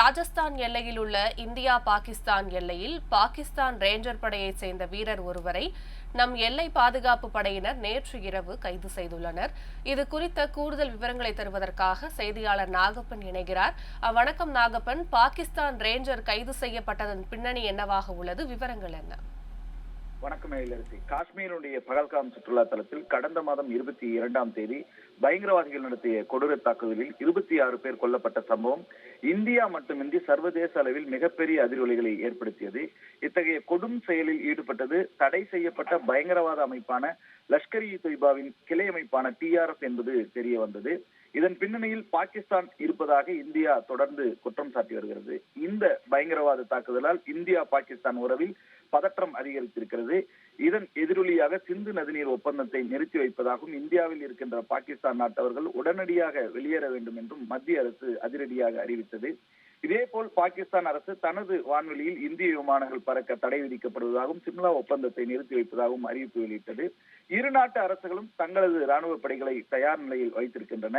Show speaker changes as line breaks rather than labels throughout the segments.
ராஜஸ்தான் எல்லையில் உள்ள இந்தியா பாகிஸ்தான் எல்லையில் பாகிஸ்தான் ரேஞ்சர் படையைச் சேர்ந்த வீரர் ஒருவரை நம் எல்லை பாதுகாப்பு படையினர் நேற்று இரவு கைது செய்துள்ளனர். இது குறித்த கூடுதல் விவரங்களை தருவதற்காக செய்தியாளர் நாகப்பன் இணைகிறார். அவ்வணக்கம் நாகப்பன் பாகிஸ்தான் ரேஞ்சர் கைது செய்யப்பட்டதன் பின்னணி என்னவாக உள்ளது? விவரங்கள் என்ன?
வணக்கம் இளரசி காஷ்மீருடைய பகல்காம் சுற்றுலா தலத்தில் கடந்த மாதம் இருபத்தி இரண்டாம் தேதி பயங்கரவாதிகள் நடத்திய கொடூர தாக்குதலில் இருபத்தி ஆறு பேர் கொல்லப்பட்ட சம்பவம் இந்தியா மட்டுமின்றி சர்வதேச அளவில் மிகப்பெரிய அதிர்வலிகளை ஏற்படுத்தியது. இத்தகைய கொடும் செயலில் ஈடுபட்டது தடை செய்யப்பட்ட பயங்கரவாத அமைப்பான லஷ்கர் இ தொய்பாவின் கிளை அமைப்பான டிஆர்எஃப் என்பது தெரிய வந்தது. இதன் பின்னணியில் பாகிஸ்தான் இருப்பதாக இந்தியா தொடர்ந்து குற்றம் சாட்டி வருகிறது. இந்த பயங்கரவாத தாக்குதலால் இந்தியா பாகிஸ்தான் உறவில் பதற்றம் அதிகரித்திருக்கிறது. இதன் எதிரொலியாக சிந்து நதிநீர் ஒப்பந்தத்தை நிறுத்தி வைப்பதாகவும் இந்தியாவில் இருக்கின்ற பாகிஸ்தான் நாட்டவர்கள் உடனடியாக வெளியேற வேண்டும் என்றும் மத்திய அரசு அதிரடியாக அறிவித்தது. இதேபோல் பாகிஸ்தான் அரசு தனது வான்வெளியில் இந்திய விமானங்கள் பறக்க தடை விதிக்கப்படுவதாகவும் சிம்லா ஒப்பந்தத்தை நிறுத்தி வைப்பதாகவும் அறிவிப்பு வெளியிட்டது. இரு நாட்டு அரசுகளும் தங்களது ராணுவ படைகளை தயார் நிலையில் வைத்திருக்கின்றன.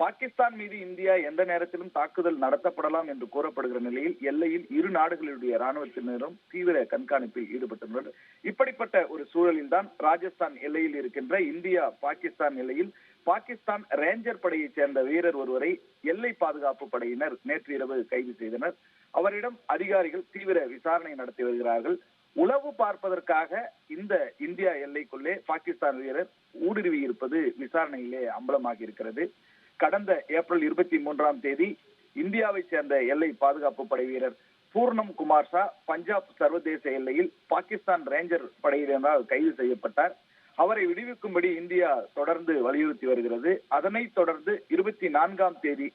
பாகிஸ்தான் மீது இந்தியா எந்த நேரத்திலும் தாக்குதல் நடத்தப்படலாம் என்று கூறப்படுகிற நிலையில் எல்லையில் இரு நாடுகளுடைய ராணுவத்தினரும் தீவிர கண்காணிப்பில் ஈடுபட்டுள்ளனர். இப்படிப்பட்ட ஒரு சூழலில் தான் ராஜஸ்தான் எல்லையில் இருக்கின்ற இந்தியா பாகிஸ்தான் எல்லையில் பாகிஸ்தான் ரேஞ்சர் படையைச் சேர்ந்த வீரர் ஒருவரை எல்லை பாதுகாப்பு படையினர் நேற்று இரவு கைது செய்தனர். அவரிடம் அதிகாரிகள் தீவிர விசாரணை நடத்தி வருகிறார்கள். உளவு பார்ப்பதற்காக இந்த இந்தியா எல்லைக்குள்ளே பாகிஸ்தான் வீரர் ஊடுருவி இருப்பது விசாரணையிலே அம்பலமாகி இருக்கிறது கடந்த ஏப்ரல் இருபத்தி மூன்றாம் தேதி இந்தியாவை சேர்ந்த எல்லை பாதுகாப்பு படை வீரர் பூர்ணம் குமார் ஷா பஞ்சாப் சர்வதேச எல்லையில் பாகிஸ்தான் ரேஞ்சர் படையினரால் கைது செய்யப்பட்டார். அவரை விடுவிக்கும்படி இந்தியா தொடர்ந்து வலியுறுத்தி வருகிறது. அதனைத் தொடர்ந்து இருபத்தி நான்காம் தேதி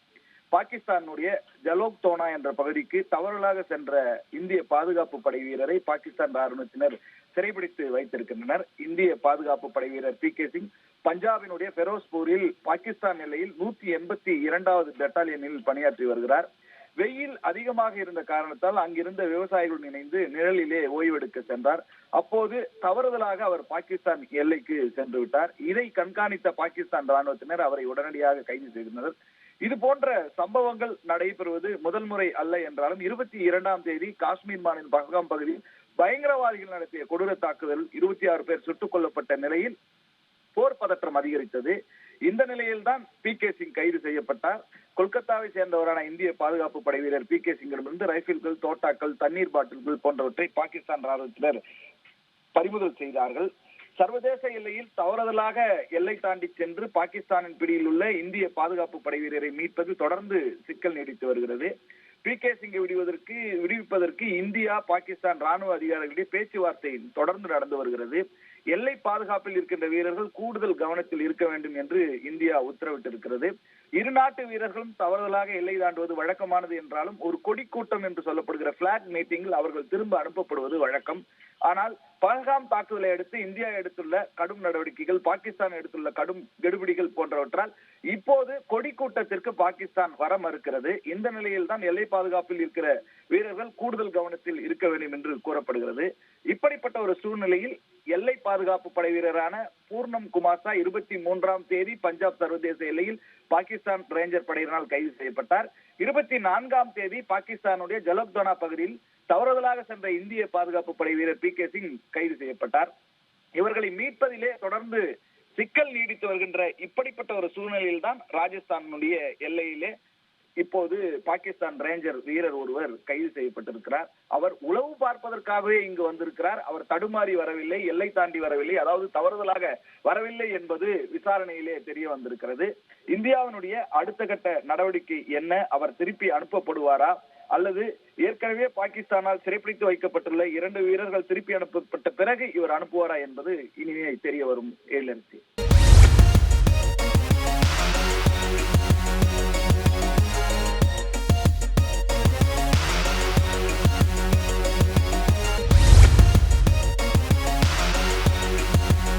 பாகிஸ்தானுடைய ஜலோக் தோனா என்ற பகுதிக்கு தவறுதலாக சென்ற இந்திய பாதுகாப்பு படை வீரரை பாகிஸ்தான் ராணுவத்தினர் சிறைபிடித்து வைத்திருக்கின்றனர். இந்திய பாதுகாப்பு படை வீரர் பி கே சிங் பஞ்சாபினுடைய பெரோஸ்பூரில் பாகிஸ்தான் நிலையில் நூத்தி எண்பத்தி இரண்டாவது பெட்டாலியனில் பணியாற்றி வருகிறார். வெயில் அதிகமாக இருந்த காரணத்தால் அங்கிருந்த விவசாயிகளுடன் இணைந்து நிழலிலே ஓய்வெடுக்க சென்றார். அப்போது தவறுதலாக அவர் பாகிஸ்தான் எல்லைக்கு சென்று விட்டார். இதை கண்காணித்த பாகிஸ்தான் ராணுவத்தினர் அவரை உடனடியாக கைது செய்தனர். இது போன்ற சம்பவங்கள் நடைபெறுவது முதல் முறை அல்ல என்றாலும் இருபத்தி இரண்டாம் தேதி காஷ்மீர் மாநில பஹல்காம் பகுதியில் பயங்கரவாதிகள் நடத்திய கொடூர தாக்குதல் இருபத்தி ஆறு பேர் சுட்டுக் கொல்லப்பட்ட நிலையில் போர் பதற்றம் அதிகரித்தது. இந்த நிலையில்தான் பி கே சிங் கைது செய்யப்பட்டார். கொல்கத்தாவை சேர்ந்தவரான இந்திய பாதுகாப்பு படை வீரர் பி கே சிங்கிடமிருந்து ரைபிள்கள் தோட்டாக்கள் தண்ணீர் பாட்டில்கள் போன்றவற்றை பாகிஸ்தான் ராணுவத்தினர் பறிமுதல் செய்தார்கள். சர்வதேச எல்லையில் தவறுதலாக எல்லை தாண்டி சென்று பாகிஸ்தானின் பிடியில் உள்ள இந்திய பாதுகாப்பு படை வீரரை மீட்பது தொடர்ந்து சிக்கல் நீடித்து வருகிறது. பி கே சிங்கை விடுவதற்கு விடுவிப்பதற்கு இந்தியா பாகிஸ்தான் ராணுவ அதிகாரிகளிடையே பேச்சுவார்த்தை தொடர்ந்து நடந்து வருகிறது. எல்லை பாதுகாப்பில் இருக்கின்ற வீரர்கள் கூடுதல் கவனத்தில் இருக்க வேண்டும் என்று இந்தியா உத்தரவிட்டிருக்கிறது. இரு நாட்டு வீரர்களும் தவறுதலாக எல்லை தாண்டுவது வழக்கமானது என்றாலும் ஒரு கொடி கூட்டம் என்று சொல்லப்படுகிற பிளாக் மீட்டிங்கில் அவர்கள் திரும்ப அனுப்பப்படுவது வழக்கம். ஆனால் பல்காம் தாக்குதலை அடுத்து இந்தியா எடுத்துள்ள கடும் நடவடிக்கைகள் பாகிஸ்தான் எடுத்துள்ள கடும் கெடுபிடிகள் போன்றவற்றால் இப்போது கொடி கூட்டத்திற்கு பாகிஸ்தான் வர மறுக்கிறது. இந்த நிலையில் தான் எல்லை பாதுகாப்பில் இருக்கிற வீரர்கள் கூடுதல் கவனத்தில் இருக்க வேண்டும் என்று கூறப்படுகிறது. இப்படிப்பட்ட ஒரு சூழ்நிலையில் எல்லை பாதுகாப்பு படை வீரரான பூர்ணம் குமாசா இருபத்தி மூன்றாம் தேதி பஞ்சாப் சர்வதேச எல்லையில் பாகிஸ்தான் ரேஞ்சர் படையினரால் கைது செய்யப்பட்டார். இருபத்தி நான்காம் தேதி பாகிஸ்தானுடைய ஜலப்தோனா பகுதியில் தவறுதலாக சென்ற இந்திய பாதுகாப்பு படை வீரர் பி கே சிங் கைது செய்யப்பட்டார். இவர்களை மீட்பதிலே தொடர்ந்து சிக்கல் நீடித்து வருகின்ற இப்படிப்பட்ட ஒரு சூழ்நிலையில் தான் ராஜஸ்தானுடைய எல்லையிலே இப்போது பாகிஸ்தான் ரேஞ்சர் வீரர் ஒருவர் கைது செய்யப்பட்டிருக்கிறார். அவர் உளவு பார்ப்பதற்காகவே இங்கு வந்திருக்கிறார். அவர் தடுமாறி வரவில்லை எல்லை தாண்டி வரவில்லை. அதாவது தவறுதலாக வரவில்லை என்பது விசாரணையிலே தெரிய வந்திருக்கிறது. இந்தியாவினுடைய அடுத்த கட்ட நடவடிக்கை என்ன? அவர் திருப்பி அனுப்பப்படுவாரா? அல்லது ஏற்கனவே பாகிஸ்தானால் சிறைப்பிடித்து வைக்கப்பட்டுள்ள இரண்டு வீரர்கள் திருப்பி அனுப்பப்பட்ட பிறகு இவர் அனுப்புவாரா என்பது இனிமே தெரிய வரும். ஏழு